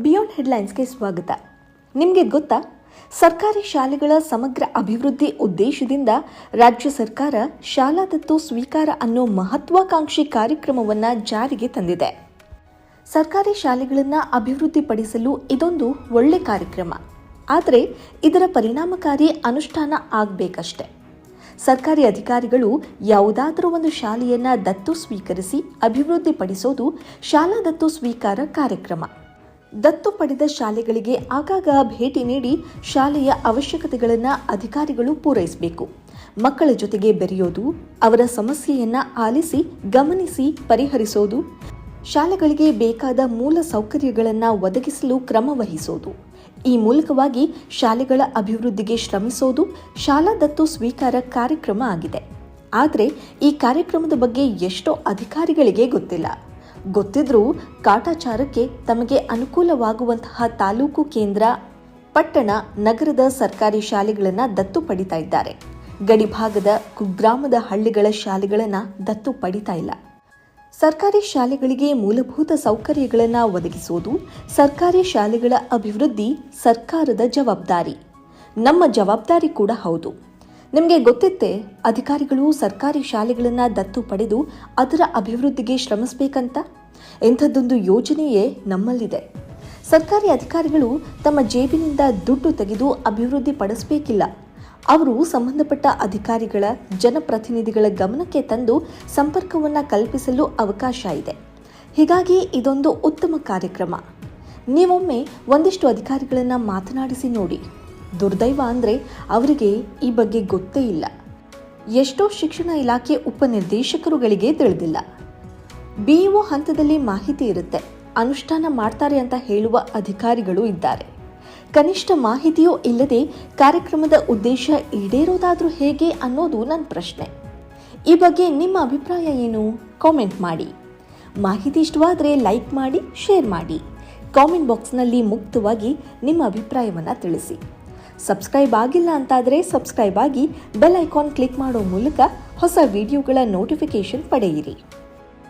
Beyond ಹೆಡ್ಲೈನ್ಸ್ಗೆ ಸ್ವಾಗತ. ನಿಮಗೆ ಗೊತ್ತಾ? ಸರ್ಕಾರಿ ಶಾಲೆಗಳ ಸಮಗ್ರ ಅಭಿವೃದ್ಧಿ ಉದ್ದೇಶದಿಂದ ರಾಜ್ಯ ಸರ್ಕಾರ ಶಾಲಾ ದತ್ತು ಸ್ವೀಕಾರ ಅನ್ನೋ ಮಹತ್ವಾಕಾಂಕ್ಷಿ ಕಾರ್ಯಕ್ರಮವನ್ನು ಜಾರಿಗೆ ತಂದಿದೆ. ಸರ್ಕಾರಿ ಶಾಲೆಗಳನ್ನು ಅಭಿವೃದ್ಧಿಪಡಿಸಲು ಇದೊಂದು ಒಳ್ಳೆ ಕಾರ್ಯಕ್ರಮ. ಆದರೆ ಇದರ ಪರಿಣಾಮಕಾರಿ ಅನುಷ್ಠಾನ ಆಗಬೇಕಷ್ಟೆ. ಸರ್ಕಾರಿ ಅಧಿಕಾರಿಗಳು ಯಾವುದಾದರೂ ಒಂದು ಶಾಲೆಯನ್ನು ದತ್ತು ಸ್ವೀಕರಿಸಿ ಅಭಿವೃದ್ಧಿಪಡಿಸೋದು ಶಾಲಾ ದತ್ತು ಸ್ವೀಕಾರ ಕಾರ್ಯಕ್ರಮ. ದತ್ತು ಪಡೆದ ಶಾಲೆಗಳಿಗೆ ಆಗಾಗ ಭೇಟಿ ನೀಡಿ ಶಾಲೆಯ ಅವಶ್ಯಕತೆಗಳನ್ನು ಅಧಿಕಾರಿಗಳು ಪೂರೈಸಬೇಕು. ಮಕ್ಕಳ ಜೊತೆಗೆ ಬೆರೆಯೋದು, ಅವರ ಸಮಸ್ಯೆಯನ್ನು ಆಲಿಸಿ, ಗಮನಿಸಿ, ಪರಿಹರಿಸೋದು, ಶಾಲೆಗಳಿಗೆ ಬೇಕಾದ ಮೂಲ ಸೌಕರ್ಯಗಳನ್ನು ಒದಗಿಸಲು ಕ್ರಮ ವಹಿಸೋದು. ಈ ಮೂಲಕವಾಗಿ ಶಾಲೆಗಳ ಅಭಿವೃದ್ಧಿಗೆ ಶ್ರಮಿಸೋದು ಶಾಲಾ ದತ್ತು ಸ್ವೀಕಾರ ಕಾರ್ಯಕ್ರಮ ಆಗಿದೆ. ಆದರೆ ಈ ಕಾರ್ಯಕ್ರಮದ ಬಗ್ಗೆ ಎಷ್ಟೋ ಅಧಿಕಾರಿಗಳಿಗೆ ಗೊತ್ತಿಲ್ಲ. ಗೊತ್ತಿದ್ರೂ ಕಾಟಾಚಾರಕ್ಕೆ ತಮಗೆ ಅನುಕೂಲವಾಗುವಂತಹ ತಾಲೂಕು ಕೇಂದ್ರ ಪಟ್ಟಣ, ನಗರದ ಸರ್ಕಾರಿ ಶಾಲೆಗಳನ್ನು ದತ್ತು ಪಡಿತಾ ಇದ್ದಾರೆ. ಗಡಿಭಾಗದ ಕುಗ್ರಾಮದ ಹಳ್ಳಿಗಳ ಶಾಲೆಗಳನ್ನು ದತ್ತು ಪಡಿತಾ ಇಲ್ಲ. ಸರ್ಕಾರಿ ಶಾಲೆಗಳಿಗೆ ಮೂಲಭೂತ ಸೌಕರ್ಯಗಳನ್ನು ಒದಗಿಸುವುದು ಸರ್ಕಾರಿ ಶಾಲೆಗಳ ಅಭಿವೃದ್ಧಿ ಸರ್ಕಾರದ ಜವಾಬ್ದಾರಿ. ನಮ್ಮ ಜವಾಬ್ದಾರಿ ಕೂಡ ಹೌದು. ನಿಮಗೆ ಗೊತ್ತಿತ್ತೆ, ಅಧಿಕಾರಿಗಳು ಸರ್ಕಾರಿ ಶಾಲೆಗಳನ್ನು ದತ್ತು ಪಡೆದು ಅದರ ಅಭಿವೃದ್ಧಿಗೆ ಶ್ರಮಿಸಬೇಕಂತ? ಇಂಥದ್ದೊಂದು ಯೋಜನೆಯೇ ನಮ್ಮಲ್ಲಿದೆ. ಸರ್ಕಾರಿ ಅಧಿಕಾರಿಗಳು ತಮ್ಮ ಜೇಬಿನಿಂದ ದುಡ್ಡು ತೆಗೆದು ಅಭಿವೃದ್ಧಿ ಪಡಿಸಬೇಕಿಲ್ಲ. ಅವರು ಸಂಬಂಧಪಟ್ಟ ಅಧಿಕಾರಿಗಳ, ಜನಪ್ರತಿನಿಧಿಗಳ ಗಮನಕ್ಕೆ ತಂದು ಸಂಪರ್ಕವನ್ನು ಕಲ್ಪಿಸಲು ಅವಕಾಶ ಇದೆ. ಹೀಗಾಗಿ ಇದೊಂದು ಉತ್ತಮ ಕಾರ್ಯಕ್ರಮ. ನೀವೊಮ್ಮೆ ಒಂದಿಷ್ಟು ಅಧಿಕಾರಿಗಳನ್ನು ಮಾತನಾಡಿಸಿ ನೋಡಿ. ದುರ್ದೈವ ಅಂದರೆ ಅವರಿಗೆ ಈ ಬಗ್ಗೆ ಗೊತ್ತೇ ಇಲ್ಲ. ಎಷ್ಟೋ ಶಿಕ್ಷಣ ಇಲಾಖೆ ಉಪನಿರ್ದೇಶಕರುಗಳಿಗೆ ತಿಳಿದಿಲ್ಲ. ಬಿಇಒ ಹಂತದಲ್ಲಿ ಮಾಹಿತಿ ಇರುತ್ತೆ. ಅನುಷ್ಠಾನ ಮಾಡ್ತಾರೆ ಅಂತ ಹೇಳುವ ಅಧಿಕಾರಿಗಳು ಇದ್ದಾರೆ. ಕನಿಷ್ಠ ಮಾಹಿತಿಯೂ ಇಲ್ಲದೆ ಕಾರ್ಯಕ್ರಮದ ಉದ್ದೇಶ ಈಡೇರೋದಾದರೂ ಹೇಗೆ ಅನ್ನೋದು ನನ್ನ ಪ್ರಶ್ನೆ. ಈ ಬಗ್ಗೆ ನಿಮ್ಮ ಅಭಿಪ್ರಾಯ ಏನು? ಕಾಮೆಂಟ್ ಮಾಡಿ. ಮಾಹಿತಿ ಇಷ್ಟವಾದರೆ ಲೈಕ್ ಮಾಡಿ, ಶೇರ್ ಮಾಡಿ. ಕಾಮೆಂಟ್ ಬಾಕ್ಸ್ನಲ್ಲಿ ಮುಕ್ತವಾಗಿ ನಿಮ್ಮ ಅಭಿಪ್ರಾಯವನ್ನು ತಿಳಿಸಿ. ಸಬ್ಸ್ಕ್ರೈಬ್ ಆಗಿಲ್ಲ ಅಂತಾದರೆ ಸಬ್ಸ್ಕ್ರೈಬ್ ಆಗಿ ಬೆಲ್ ಐಕಾನ್ ಕ್ಲಿಕ್ ಮಾಡೋ ಮೂಲಕ ಹೊಸ ವಿಡಿಯೋಗಳ ನೋಟಿಫಿಕೇಷನ್ ಪಡೆಯಿರಿ.